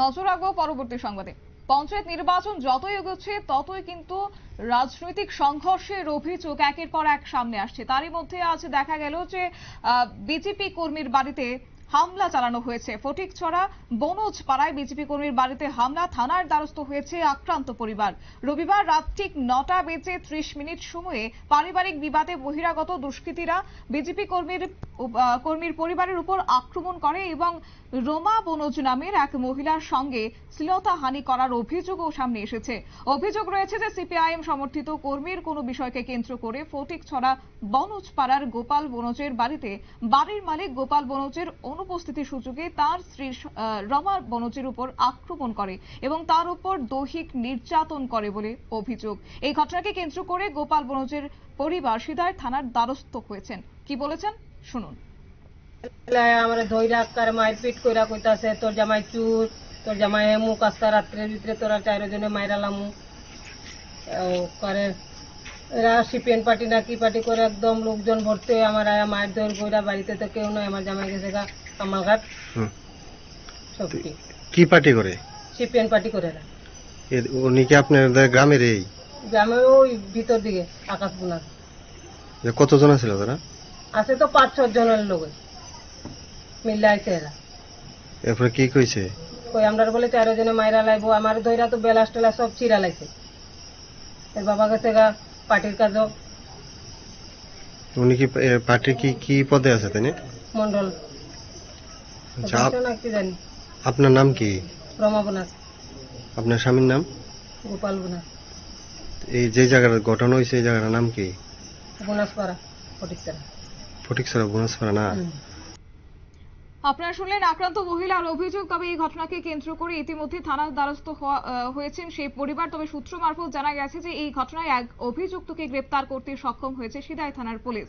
নজর রাখব পরবর্তী সংবাদে। পঞ্চায়েত নির্বাচন যতই এগোচ্ছে, ততই কিন্তু রাজনৈতিক সংঘর্ষের অভিযোগ একের পর এক সামনে আসছে। তারই মধ্যে আজ দেখা গেল যে বিজেপি কর্মীর বাড়িতে হামলা চালানো হয়েছে। ফটিকছড়া, বনজ পাড়ায় বিজেপি কর্মীর বাড়িতে হামলা, থানার দ্বারস্থ হয়েছে আক্রান্ত পরিবার। রবিবার রাত ঠিক নটা বেজে ত্রিশ মিনিট সময়ে পারিবারিক বিবাদে বহিরাগত দুষ্কৃতীরা বিজেপি কর্মীর কর্মীর পরিবারের উপর আক্রমণ করে এবং রোমা বনজ নামের এক মহিলার সঙ্গে শ্লীলতাহানি করার অভিযোগও সামনে এসেছে। অভিযোগ রয়েছে যে সিপিআইএম সমর্থিত কর্মীর কোনো বিষয়কে কেন্দ্র করে ফটিকছড়া, বনজ পাড়ার গোপাল বনজের বাড়িতে বাড়ির মালিক গোপাল বনজের অনুপস্থিতি সুযোগে তার স্ত্রী রমা বনজের উপর আক্রমণ করে এবং তার উপর দৈহিক নির্যাতন করে বলে অভিযোগ। এই ঘটনাকে কেন্দ্র করে গোপাল বনজের পরিবার সিদায় থানার দ্বারস্থ হয়েছেন। কি বলেছেন? শুনুন। আমার মারপিট কইরা কইতাছে, তোর জামাই চুর, তোর জামাই ভিতরে তোরা মাইরালামু। করে, এরা সিপিএন পার্টি না কি পার্টি করে একদম লোকজন ভর্তি হয়ে আমার আয়া মায়ের দৌড় কইরা বাড়িতে তো কেউ নয় আমার জামাই গেছে গা। কামালঘাট হুম। সব কি পার্টি করে? সিপিএন পার্টি করে না। উনি কি আপনাদের গ্রামের এই? গ্রামের ওই ভিতর দিকে আকাশ বোনার। যে কতজন ছিল তারা? আছে তো পাঁচ ছ জনের লোক। মিল্লা আইছে এরা। এরপরে কি কইছে? কই আমরা বলে চারজনে মাইরা লাইবো। আমার দইরা তো বেলাস টেলা সব চিরা লাইছে। এর বাবা গেছে গা পার্টির কাজও। উনি কি পার্টি কি কি পদে আছে তাই না? মন্ডল আচ্ছা আপ- না কি জানি আপনার নাম কি? রমা বোনাস। আপনার স্বামীর নাম? গোপাল বোনাস। এই যে জায়গার ঘটনা হয়েছে এই জায়গাটার নাম কি? বোনাস পাড়া ফটিকছড়া বুনাসপাড়া না? আপনারা শুনলেন আক্রান্ত মহিলার অভিযোগ তবে এই ঘটনাকে কেন্দ্র করে ইতিমধ্যে থানার দ্বারস্থ হওয়া- হয়েছেন সেই পরিবার। তবে সূত্র মারফত জানা গেছে যে এই ঘটনায় এক অভিযুক্তকে গ্রেপ্তার করতে সক্ষম হয়েছে সিদাই থানার পুলিশ।